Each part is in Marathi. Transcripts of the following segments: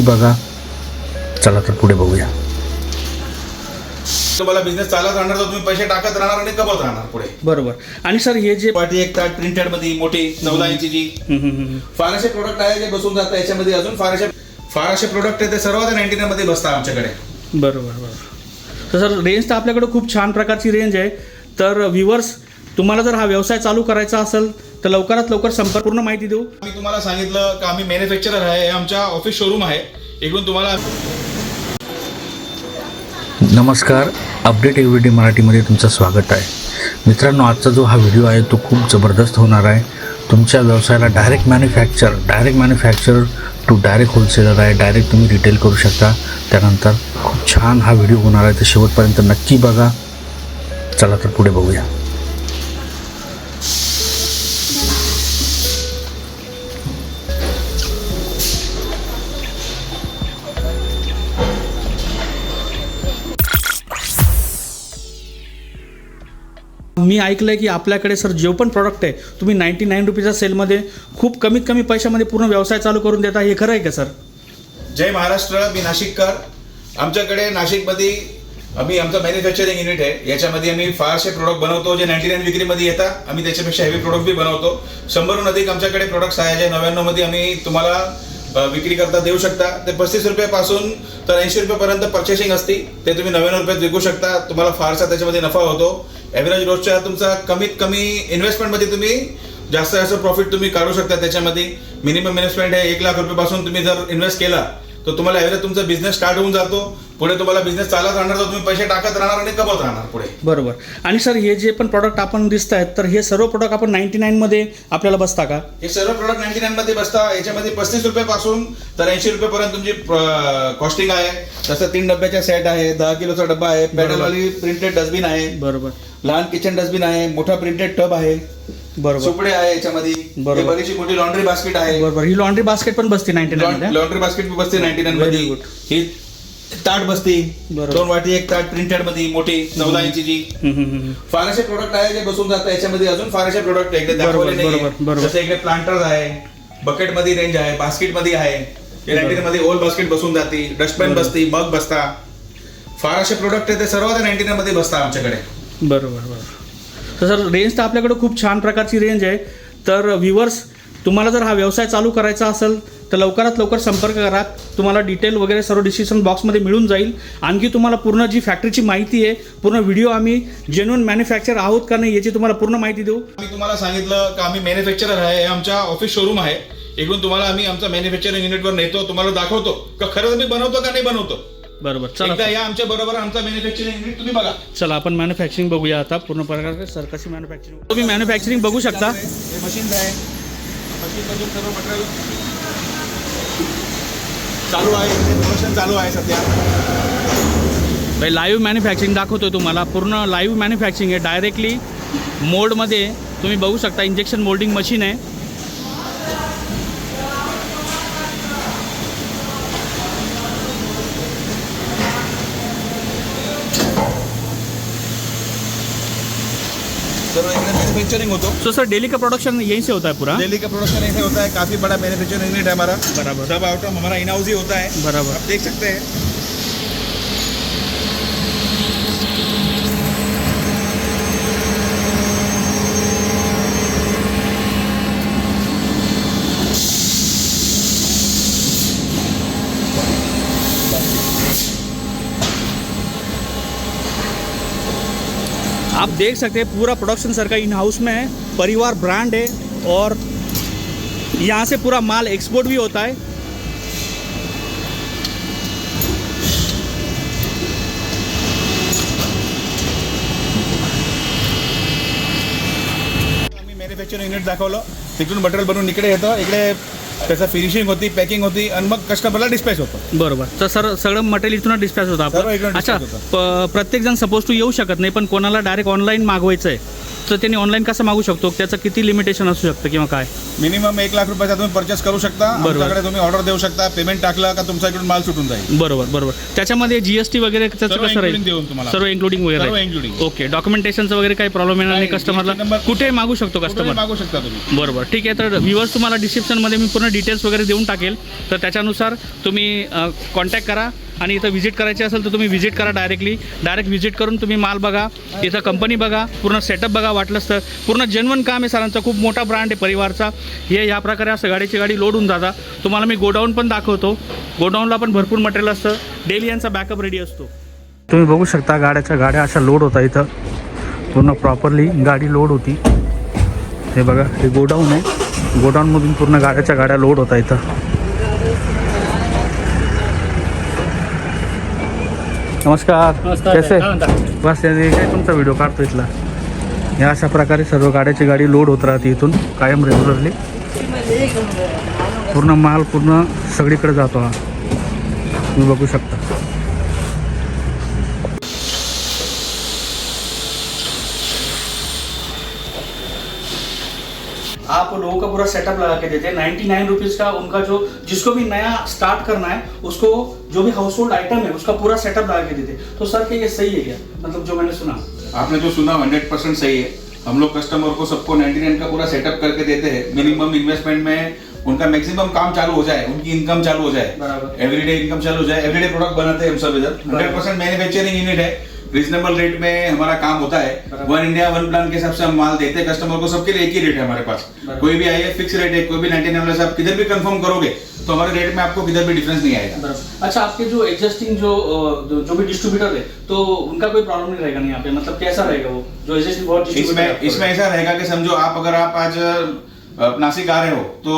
बघा. चला तर पुढे बघूया. तुम्हाला बिझनेस चालत राहणार तर तुम्ही पैसे टाकत राहणार आणि कमवत राहणार पुढे. बरोबर. आणि सर हे जे पार्टी एक ताट प्रिंटेडमध्ये मोठी चौदा हम्म, हम्म, हम्म. फार असे प्रोडक्ट आहे जे बसून जातात याच्यामध्ये अजून फार असे फार असे प्रोडक्ट आहे ते सर्व नाईन्टी नाईन मध्ये बसतात आमच्याकडे. बरोबर बरोबर. तर सर रेंज तर आपल्याकडे खूप छान प्रकारची रेंज आहे. तर व्ह्युअर्स तुम्हाला जर हा व्यवसाय चालू करायचा असेल तर लवकरात लवकर संपर्क पूर्ण माहिती देऊ. मी तुम्हाला सांगितलं का आम्ही मॅन्युफॅक्चरर आहे हे आमच्या ऑफिस शोरूम आहे. इकडून तुम्हाला नमस्कार. अपडेट एव्हरीडे मराठीमध्ये तुमचं स्वागत आहे. मित्रांनो आजचा जो हा व्हिडिओ आहे तो खूप जबरदस्त होणार आहे. तुमच्या व्यवसायाला direct manufacture direct manufacture to direct wholesaler आहे. डायरेक्ट तुम्ही रिटेल करू शकता. त्यानंतर खूप छान हा व्हिडिओ होणार आहे. तर शेवटपर्यंत नक्की बघा. चला तर पुढे बघूया. मी ऐकलं आहे की आपल्याकडे सर जे पण प्रॉडक्ट आहे तुम्ही नाईन्टी नाईन रुपीजच्या सेलमध्ये खूप कमीत कमी पैशामध्ये पूर्ण व्यवसाय चालू करून देता हे खरं आहे का सर? जय महाराष्ट्र मी नाशिककर आमच्याकडे नाशिकमध्ये आम्ही आमचं मॅन्युफॅक्चरिंग युनिट आहे. याच्यामध्ये आम्ही फारसे प्रोडक्ट बनवतो जे नाईन्टी नाईन विक्रीमध्ये येतात. आम्ही त्याच्यापेक्षा हेवी प्रोडक्ट बी बनवतो. शंभरहून अधिक आमच्याकडे प्रोडक्ट्स आहे जे नव्याण्णवमध्ये आम्ही तुम्हाला विक्री करता देऊ शकता. ते पस्तीस रुपयापासून तर ऐंशी रुपयापर्यंत पर्चेसिंग असते. ते तुम्ही नव्याण्णव रुपयात विकू शकता. तुम्हाला फारसा त्याच्यामध्ये नफा होतो. ॲव्हरेज रोजच्या तुमचा कमीत कमी इन्व्हेस्टमेंटमध्ये तुम्ही जास्त जास्त प्रॉफिट तुम्ही काढू शकता त्याच्यामध्ये. मिनिमम इन्व्हेस्टमेंट हे एक लाख रुपयापासून तुम्ही जर इन्व्हेस्ट केला तर तुम्हाला ॲव्हरेज तुमचा बिझनेस स्टार्ट होऊन जातो. पुढे तुम्हाला बिझनेस चालत राहणार तर तुम्ही पैसे टाकत राहणार आणि कमवत राहणार पुढे. बरोबर. आणि सर हे जे पण प्रॉडक्ट आपण दिसत आहेत तर हे सर्व प्रॉडक्ट आपण नाईन्टी नाईनमध्ये आपल्याला बसता का? हे सर्व प्रोडक्ट नाईन्टी नाईन मध्ये बसता. याच्यामध्ये पस्तीस रुपयापासून तर ऐंशी रुपयापर्यंत तुमची कॉस्टिंग आहे. जसं तीन डब्याचा सेट आहे दहा किलोचा डब्बा आहे. पॅडलवाली प्रिंटेड डस्टबिन आहे. बरोबर. लहान किचन डस्टबिन आहे मोठा प्रिंटेड टब आहे बरोबर. सुपडे आहे याच्यामध्ये. बरोबर. हे बरीचशी मोठी लॉन्ड्री बास्केट आहे. बरोबर. ही लॉन्ड्री बास्केट पण बसते नाईन्टी नाईन लॉन्ड्री बास्केट बसते नाईन्टी नाईन Very मध्ये. good. ही ताट बसते. बरोबर. दोन वाटी एक ताट प्रिंटेडमध्ये मोठी चौदा इंचीची. फार असे प्रोडक्ट आहे जे बसून जातात याच्यामध्ये अजून फार असे प्रोडक्ट इकडे दाखवले बरोबर, बरोबर, नाही बरोबर. जसं इकडे प्लांटर्स आहे बकेटमध्ये रेंज आहे. बास्केटमध्ये आहे नाईन्टीन मध्ये ओल्ड बास्केट बसून जाते. डस्टबिन बसते मग बसता. फार असे प्रोडक्ट आहे ते सर्व नाईन्टी मध्ये बसतात आमच्याकडे. बरोबर बरोबर. तर सर रेंज तर आपल्याकडे खूप छान प्रकारची रेंज आहे. तर uh, व्ह्युअर्स तुम्हाला जर हा व्यवसाय चालू करायचा असेल तर लवकरात लवकर संपर्क करा. तुम्हाला डिटेल वगैरे सर्व डिस्क्रिप्शन बॉक्समध्ये मिळून जाईल. आणखी तुम्हाला पूर्ण जी फॅक्टरीची माहिती आहे पूर्ण व्हिडिओ आम्ही जेन्युन मॅन्युफॅक्चर आहोत का नाही याची तुम्हाला पूर्ण माहिती देऊ. मी तुम्हाला सांगितलं का आम्ही मॅन्युफॅक्चरर आहे हे आमच्या ऑफिस शोरूम आहे. इकडून तुम्हाला आम्ही आमचा मॅन्युफॅक्चरिंग युनिटवर नेतो तुम्हाला दाखवतो. का खरंच मी बनवतो का नाही बनवतो? बरोबर. एकदा चला या आमच्या बरोबर आमचा मॅन्युफॅक्चरिंग युनिट तुम्ही बघा. चला आपण मॅन्युफॅक्चरिंग बघूया आता. पूर्ण प्रकारे सर कशी मॅन्युफॅक्चरिंग तुम्ही मॅन्युफॅक्चरिंग बघू शकता. हे मशीन आहे. सर्व मटेरियल चालू आहे. प्रोडक्शन चालू आहे सध्या. लाईव्ह मॅन्युफॅक्चरिंग दाखवतोय तुम्हाला. पूर्ण लाईव्ह मॅन्युफॅक्चरिंग आहे. डायरेक्टली मोल्डमध्ये तुम्ही बघू शकता. इंजेक्शन मोल्डिंग मशीन आहे. मैन्युफैक्चरिंग होतो. सो सर डेली का प्रोडक्शन यहीं से होता है पूरा? दिल्ली का प्रोडक्शन ऐसे होता है. काफी बड़ा मैन्युफैक्चरिंग यूनिट है हमारा. बराबर. सब आउट ऑफ हमारा इन हाउस ही होता है. बराबर. आप देख सकते हैं. आप देख सकते हैं, पूरा प्रोडक्शन सर का इन हाउस में है, परिवार ब्रांड है, और यहाँ से पूरा माल एक्सपोर्ट भी होता है। मॅन्युफॅक्चरिंग युनिट दाखवलं तिकडून मटेरियल बनवून इकडे येतं इकडे त्याचं फिनिशिंग होती पॅकिंग होती आणि मग कस्टमरला डिस्पॅच होतं. बरोबर. तर सर सगळं मटेरियल इथून डिस्पॅच होतं सर्व इकडून अच्छा dispatch प- प्रत्येक जण सपोज टू येऊ शकत नाही पण कोणाला डायरेक्ट ऑनलाईन मागवायचं आहे तर त्यांनी ऑनलाईन कसं मागू शकतो? त्याचं किती लिमिटेशन असू शकतं किंवा काय? मिनिमम एक लाख रुपयाचा तुम्ही परचेस करू शकता. बरोबर. आमच्याकडे तुम्ही ऑर्डर देऊ शकता. पेमेंट टाकलं का तुमच्या इकडून माल सुटून जाईल. बरोबर बरोबर. त्याच्यामध्ये जीएसटी वगैरे त्याचं सर्व कसं including राहील देऊन तुम्हाला. सर्व इन्क्लुडिंग सर्व वगैरे including. ओके डॉक्युमेंटेशनचं वगैरे काही प्रॉब्लेम येणार नाही नाही, कस्टमरला number- कुठे मागू शकतो कुठेही कस्टमर मागू शकता तुम्ही. बरोबर ठीक आहे. तर व्ह्युअर्स तुम्हाला डिस्क्रिप्शनमध्ये मी पूर्ण डिटेल्स वगैरे देऊन टाकेल. तर त्याच्यानुसार तुम्ही कॉन्टॅक्ट करा. आणि इथं व्हिजिट करायची असेल तर तुम्ही व्हिजिट करा डायरेक्टली डायरेक्ट व्हिजिट करून तुम्ही माल बघा इथं कंपनी बघा पूर्ण सेटअप बघा वाटलंच तर. पूर्ण जेन्युन काम आहे सरांचा खूप मोठा ब्रँड आहे परिवारचा. हे ह्या प्रकारे असं गाडीची गाडी लोड होऊन जाता. तुम्हाला मी गोडाऊन पण दाखवतो. गोडाऊनला पण भरपूर मटेरियल असतं. डेली यांचा बॅकअप रेडी असतो. तुम्ही बघू शकता गाड्याच्या गाड्या अशा लोड होता इथं. पूर्ण प्रॉपरली गाडी लोड होती. हे बघा हे गोडाऊन आहे. गोडाऊनमधून पूर्ण गाड्याच्या गाड्या लोड होता इथं. नमस्कार. कैसे? बस याने काय तुमचा व्हिडिओ काढतो इथला? या अशा प्रकारे सर्व गाड्याची गाडी लोड होत राहते इथून कायम रेग्युलरली पूर्ण माल पूर्ण सगळीकडे जातो हा. तुम्ही बघू शकता. आप लोगों का पूरा सेटअप लगा के देते हैं। नाइन्टी नाइन रुपीज़ का उनका जो जिसको भी नया स्टार्ट करना है उसको जो भी हाउस होल्ड आइटम है उसका पूरा सेटअप लगा के देते तो सर क्या ये सही है क्या? मतलब जो मैंने सुना। आपने जो सुना हंड्रेड परसेंट सही है। हम लोग कस्टमर को सबको 99 का पूरा सेटअप करके देते हैं। मिनिमम इन्वेस्टमेंट में उनका मैक्सिमम काम चालू हो जाए उनकी इनकम चालू हो जाए। एवरीडे इनकम चालू हो जाए। एवरीडे प्रोडक्ट बनाते हैं हम सब इधर। हंड्रेड परसेंट मैन्युफैक्चरिंग यूनिट है। रीजनेबल रेट में हमारा काम होता है। वन इंडिया वन प्लान के हिसाब से हम माल देते हैं। कस्टमर को सबके लिए एक ही रेट है हमारे पास। कोई भी आइए फिक्स रेट है कोई भी नाइनटी नाइन आप किधर भी कंफर्म करोगे तो हमारे रेट में आपको किधर भी डिफरेंस नहीं आएगा। अच्छा आपके जो एग्जिस्टिंग जो जो भी डिस्ट्रीब्यूटर है तो उनका कोई प्रॉब्लम नहीं रहेगा यहाँ पे? मतलब कैसा रहेगा वो? जो एग्जिस्टिंग बहुत इसमें इसमें ऐसा रहेगा कि समझो आप अगर आप आज नासिक आ रहे हो तो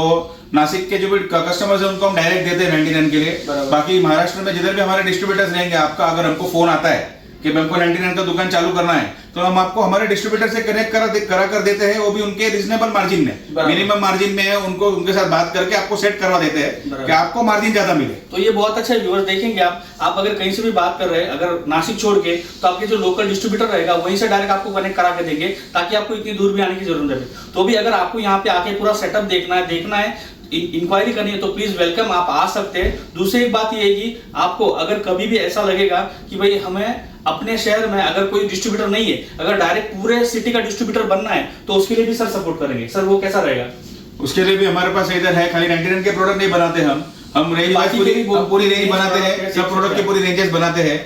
नासिक के जो भी कस्टमर्स है उनको हम डायरेक्ट देते हैं नाइनटी नाइन के लिए। बाकी महाराष्ट्र में जिधर भी हमारे डिस्ट्रीब्यूटर्स रहेंगे आपका अगर हमको फ़ोन आता है कि हमको 99 का दुकान चालू करना है तो हम आपको हमारे डिस्ट्रीब्यूटर से कनेक्ट करा करा कर देते हैं वो भी उनके रिजनेबल मार्जिन में। मिनिमम मार्जिन में है उनको उनके साथ बात करके आपको सेट करवा देते हैं कि आपको मार्जिन ज़्यादा मिले। तो ये बहुत अच्छा है व्यूअर्स देखेंगे आप। आप अगर कहीं से भी बात कर रहे हैं अगर नासिक छोड़ के तो आपके जो लोकल डिस्ट्रीब्यूटर रहेगा वहीं से डायरेक्ट आपको कनेक्ट करा के देंगे ताकि आपको इतनी दूर भी आने की ज़रूरत पड़े तो भी अगर आपको यहाँ पे आके पूरा सेटअप देखना है देखना है इंक्वायरी करनी है तो प्लीज़ वेलकम आप आ सकते हैं। दूसरी एक बात ये है कि आपको अगर कभी भी ऐसा लगेगा कि भाई हमें अपने शहर में अगर कोई डिस्ट्रीब्यूटर नहीं है अगर डायरेक्ट पूरे सिटी का डिस्ट्रीब्यूटर बनना है तो उसके लिए भी सर सपोर्ट करेंगे। सर वो कैसा रहेगा? उसके लिए भी हमारे पास इधर है खाली 99 के प्रोडक्ट नहीं बनाते हम। हम रेंज पूरी पूरी रेंज बनाते हैं सब प्रोडक्ट की पूरी रेंजेस बनाते हैं।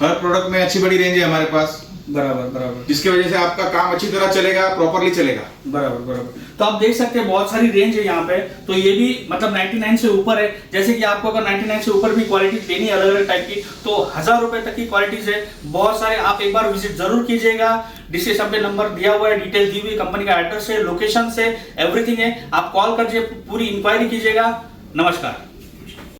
हर प्रोडक्ट में अच्छी बड़ी रेंज है हमारे पास। बराबर बराबर। जिसकी वजह से आपका काम अच्छी तरह चलेगा प्रॉपरली चलेगा। बराबर बराबर। तो आप देख सकते हैं बहुत सारी रेंज है यहाँ पे। तो ये भी मतलब 99 से ऊपर है। जैसे कि आपको अगर 99 से ऊपर भी क्वालिटी लेनी है अलग अलग टाइप की तो हज़ार रुपए तक की क्वालिटीज है बहुत सारे आप एक बार विज़िट ज़रूर कीजिएगा। डिस्क्रिप्शन पे नंबर दिया हुआ है डिटेल दी हुई कंपनी का एड्रेस है लोकेशन से एवरीथिंग है। आप कॉल कर पूरी इंक्वायरी कीजिएगा। नमस्कार।